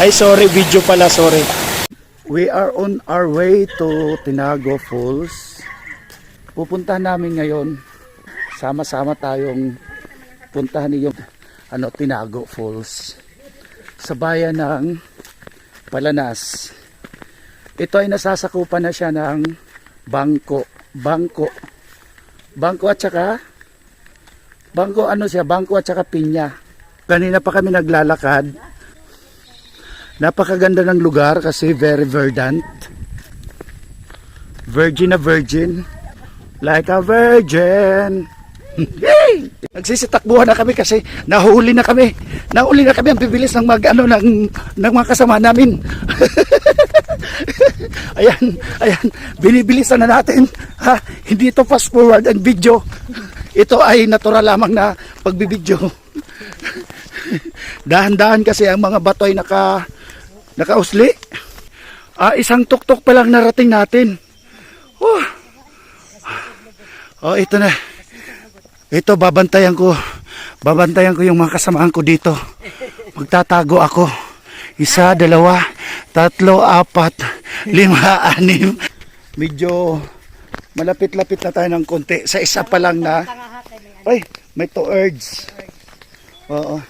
Ay, sorry, video pala, sorry. We are on our way to Tinago Falls. Pupuntahan namin ngayon. Sama-sama tayong puntahan yung ano, Tinago Falls. Sa bayan ng Palanas. Ito ay nasasakupan na siya ng bangko. Bangko. Bangko at saka bangko ano siya? Bangko at saka pinya. Kanina pa kami naglalakad. Napakaganda ng lugar kasi very verdant. Virgin na virgin. Like a virgin. Yay! Nagsisitakbuhan na kami kasi nahuli na kami. Nahuli na kami ang bibilis ng mag ano ng ng mga kasama namin. ayan, ayan, binibilisan na natin. Ha, hindi ito fast forward ang video. Ito ay natural lamang na pagbibidyo. Dahan-dahan kasi ang mga bato ay naka nakausli. Ah, isang tuktok pa lang narating natin. Oh. Oh, ito na. Ito babantayan ko. Babantayan ko yung mga kasamahan ko dito. Magtatago ako. Isa, dalawa, tatlo, apat, lima, anim. Medyo malapit-lapit na tayo ng konti. Sa isa pa lang na. Ay, may urge. Oo.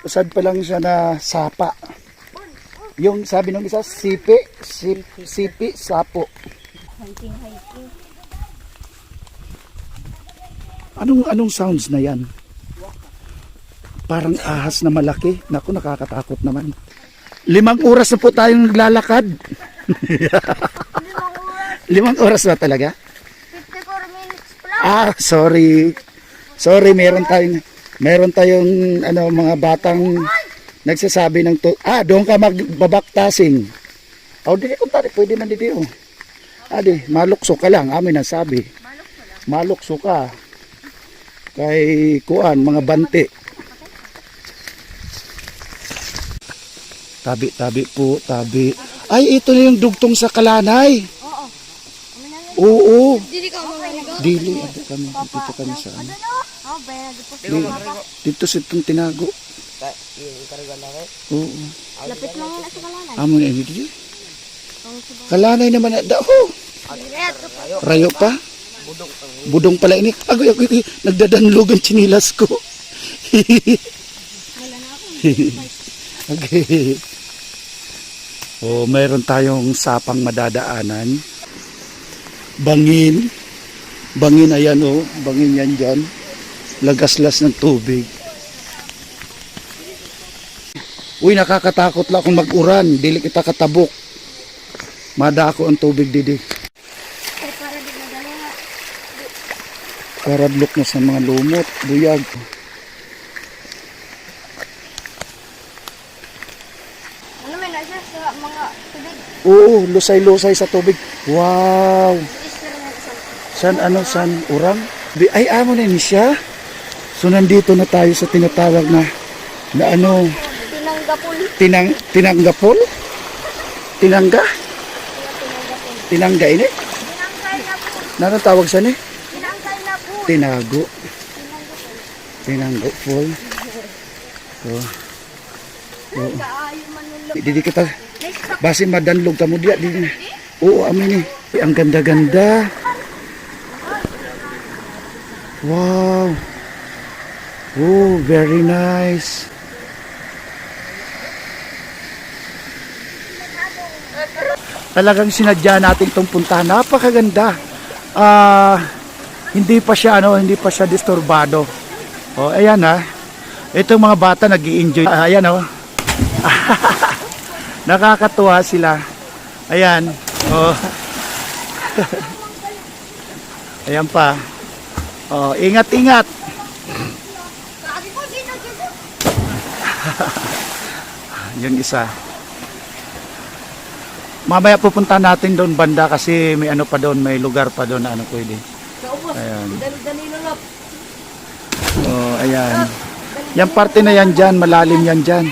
Usad pa lang siya na sapa. Yung sabi ng isa, sipi, sip, sipi, sapo. Anong anong sounds na yan? Parang ahas na malaki. Naku, nakakatakot naman. Limang oras na po tayong naglalakad. Limang oras na talaga? 54 minutes lang. Ah, sorry. Sorry, meron tayong meron tayong ano mga batang nagsasabi ng to, ah, doon ka magbabaktasing. Oh, di ko tari, pwede na dito. Oh. Ah, di, malukso ka lang, amin ang sabi. Malukso ka. Kay kuan, mga bante. Tabi, tabi po, tabi. Ay, ito na yung dugtong sa kalanay. Oo. Dili ka mamaligo. Dili, ito kami, dito kami sa ano. Oh, po. Dito sa itong tinago. Oo. Lapit lang yun sa kalanan. Amo na dito. Kalanay naman na daw. Rayo pa. Budong pala ini. Agoy, agoy. Nagdadanlog ang chinilas ko. okay. Oh, mayroon tayong sapang madadaanan. Bangin. Bangin ayan oh. Bangin yan dyan. Lagaslas ng tubig. Uy, nakakatakot lang kung mag-uran. Dili kita katabok. Madako ang tubig didi. Karadlok na sa mga lumot. Buyag. Ano may nasa sa mga tubig? Oo, lusay-lusay sa tubig. Wow. San ano, san urang? Di, ay, amo na ni siya. So, nandito na tayo sa tinatawag na na ano, tinanggapol. tinang, tinanggapol? Tinangga? Tinangga ini? Tinangkay na po. Nanong tawag siya ni? Tinago. Tinanggo full. Oh. Kaayo man yung Di, di kita. Basi madanlog ka mo diya. Di, di. Oo, amin eh. Ang ganda-ganda. Wow. Oh, very nice. Talagang sinadya natin itong puntahan. Napakaganda. Ah, hindi pa siya ano, hindi pa siya disturbado. Oh, ayan ha. Itong mga bata nag enjoy Ayan oh. Nakakatuwa sila. Ayan. Oh. Ayan pa. Oh, ingat-ingat. Yung isa. Mamaya pupunta natin doon banda kasi may ano pa doon, may lugar pa doon na ano pwede. Ayan. Oh, ayan. Yan parte na yan dyan, malalim yan dyan.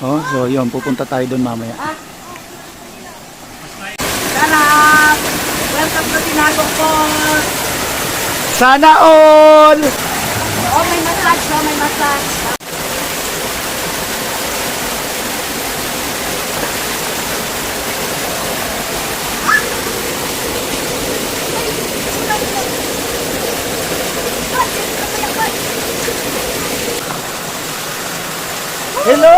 Oh, so yun, pupunta tayo doon mamaya. Sarap! Welcome to Tinago Falls! Sana all! Oh, may massage, oh, may massage. Hello!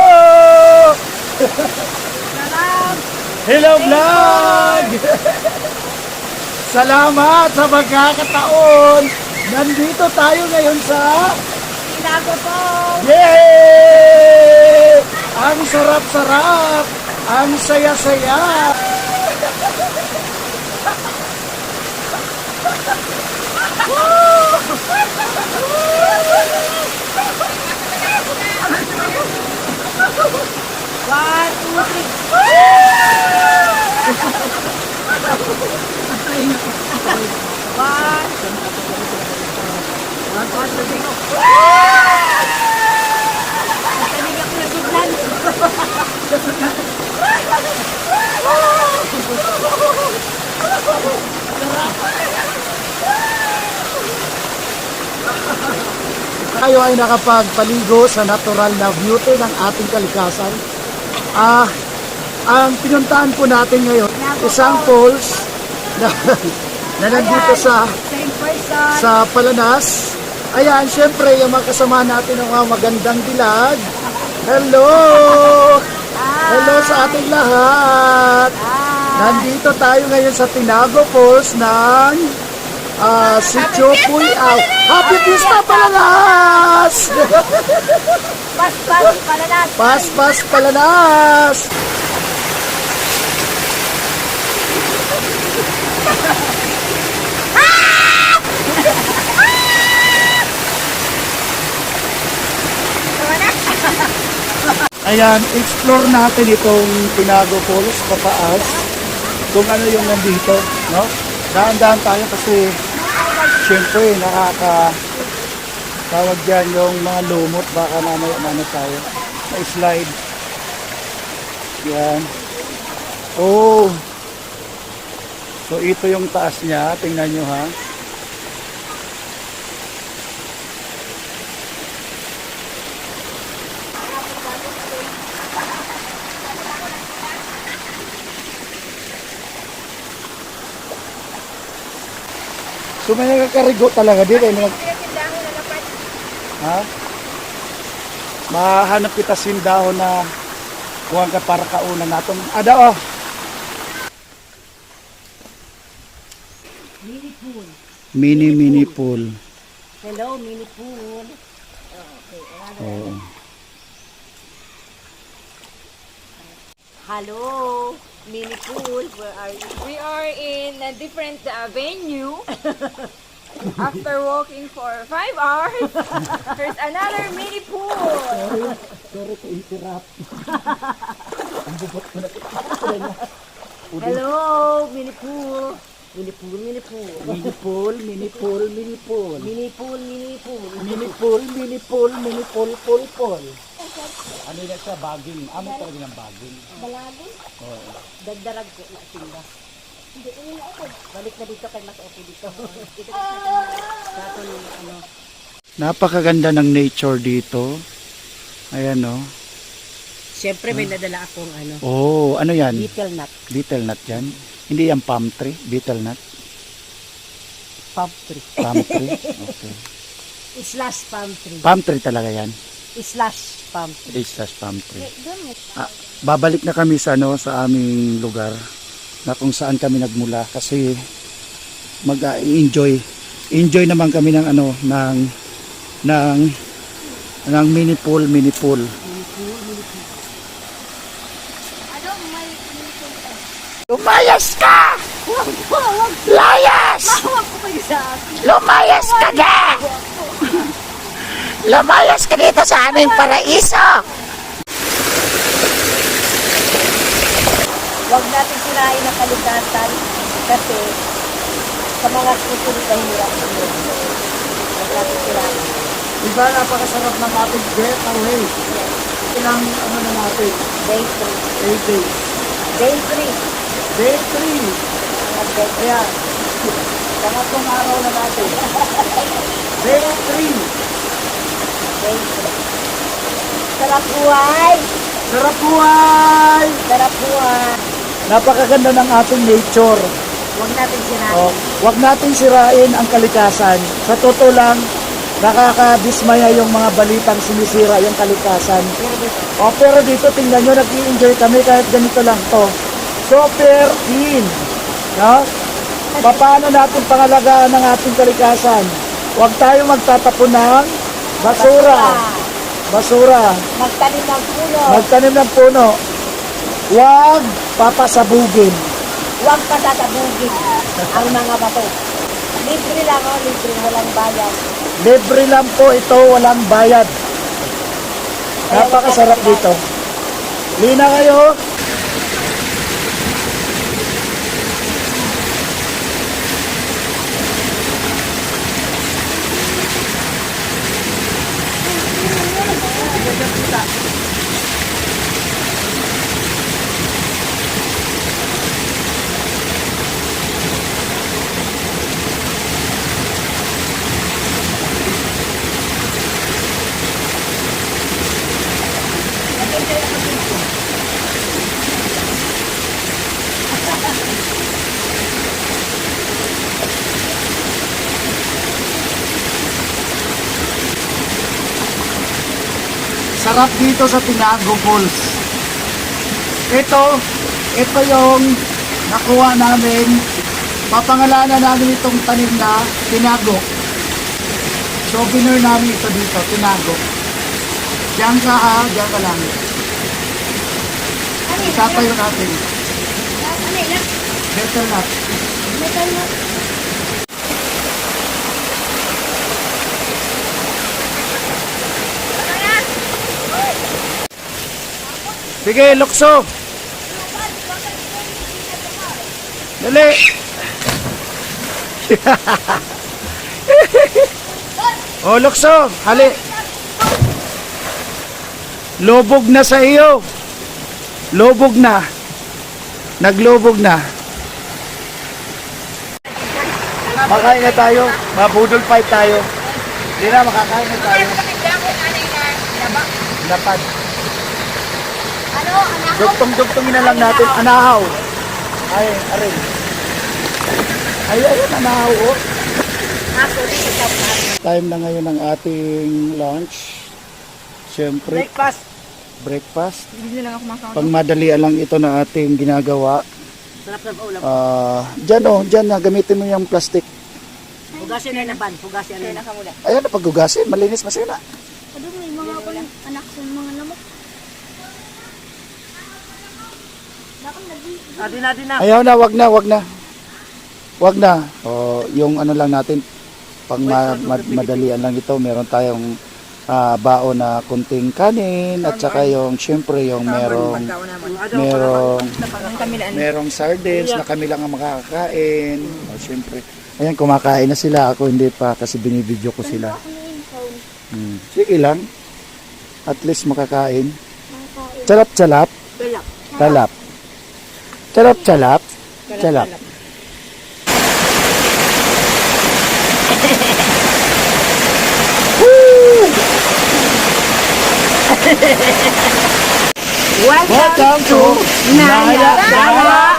Salam! Hello vlog! Salamat sa pagkakataon! Nandito tayo ngayon sa... Tinago po! Yay! Ang sarap-sarap! Ang saya-saya! One, two, three. One. One, two, three. Natanig ako na biglan. Tayo ay nakapagpaligo sa natural na beauty ng ating kalikasan. Ah, ang pinuntahan po natin ngayon, isang falls na, na nandito sa sa Palanas. Ayan, syempre, yung mga kasama natin ng mga magandang dilag. Hello! Hello sa ating lahat! Nandito tayo ngayon sa Tinago Falls ng ah, Sitio Puyaw. Happy Fiesta Palanas! Pas, pas, palanas. Paspas Palanas! Ayan, explore natin itong Tinago Falls, papaas. Kung ano yung nandito, no? Dahan-dahan tayo kasi syempre nakaka tawag dyan yung mga lumot. Baka mamaya ano tayo. Na slide. Yan. Oh. So ito yung taas niya. Tingnan nyo ha so may nagkakarigo talaga dito eh, may nag- Ha? Mahanap kita sindahon na kuha ka para kauna natin. Ada oh. Mini pool. Mini mini pool. Hello, mini pool. Oo. Hello, mini pool. Where are you? We are in a different uh, venue. After walking for five hours, there's another mini pool. Sorry sorry to interrupt. Hello, mini pool. Mini pool, mini pool. Mini pool, mini pool, mini pool. Mini pool, mini pool. Mini pool, mini pool, mini pool, pool, pool. Ano yan siya? Baging. Amo talaga ng baging. Balagin? Oo. Dagdarag ko na simba. Hindi, hindi ako. Balik na dito kay mas okay dito. Dito sa atin yung ano. Napakaganda ng nature dito. Ayan oh. Siyempre may nadala akong ano. Oh, ano yan? Little nut. Beetle nut yan? Hindi yan palm tree? Beetle nut? Palm tree. Palm tree? Okay. Slash palm tree. Palm tree talaga yan. Slash palm tree. Islas palm tree. Ah, babalik na kami sa ano sa aming lugar na kung saan kami nagmula kasi mag-enjoy enjoy naman kami ng ano ng ng ng mini pool mini pool Lumayas ka! Layas! Lumayas ka na! Lumayas ka dito sa aming paraiso! Huwag natin sirain ang kalikasan kasi sa mga susunod na hirap yun. Huwag natin sirain. Diba napakasarap ng ating getaway? Ilang ano na natin? Day 3. 8 days. Day 3. Day 3. Mga day Ayan. Pangatlong araw na natin. Day 3. Day 3. Sarap buhay! Sarap buhay! Sarap buhay! Napakaganda ng ating nature. Huwag natin sirain. Oh, wag natin sirain ang kalikasan. Sa totoo lang, nakakadismaya yung mga balitang sinisira yung kalikasan. O, pero dito, tingnan nyo, nag enjoy kami kahit ganito lang to. Super clean. No? Paano natin pangalagaan ng ating kalikasan? Huwag tayo magtatapon ng basura. Basura. Magtanim ng puno. Magtanim ng puno. Huwag papasabugin. Huwag patatabugin ang mga bato. Libre lang o, libre, walang bayan. Libre lang po ito, walang bayad. Napakasarap dito. Lina kayo. Sarap dito sa Tinago Falls. Ito, ito yung nakuha namin. Papangalanan namin itong tanim na Tinago. Souvenir namin ito dito, Tinago. Diyan ka ha, diyan ka lang. Itatayo natin. Better not. Sige, lukso. Dali. oh, lukso. Hali. Lubog na sa iyo. Lubog na. Naglubog na. Makain na tayo. Mabudol fight tayo. Hindi na, makakain na tayo. Lapad. Dugtong-dugtongin na lang natin. Anahaw. Ay, arin. Ay, ayun, anahaw. Oh. Time na ngayon ng ating lunch. Siyempre, Breakfast. breakfast. Hindi na lang ako makakaon. Pang madalian lang ito na ating ginagawa. Sarap ng ulam. Ah, dyan oh, dyan na, gamitin mo yung plastic. Hugasin na naman. Hugasin na. Ayan, napaggugasin, malinis masina. Ano may mga anak sa mga lamok. Bakit nag Adi na, adi na. Ayaw na, wag na, wag na. Wag na. Oh, yung ano lang natin, pang ma- ma- madalian lang ito, meron tayong ah, baon na kunting kanin at saka yung syempre yung merong merong merong sardines na kami lang ang makakakain. O, syempre. Ayan, kumakain na sila. Ako hindi pa kasi binibidyo ko sila. Hmm. Sige lang. At least makakain. Charap-charap. Galap. Talap. Charap-charap. Charap. Welcome to Naya Dara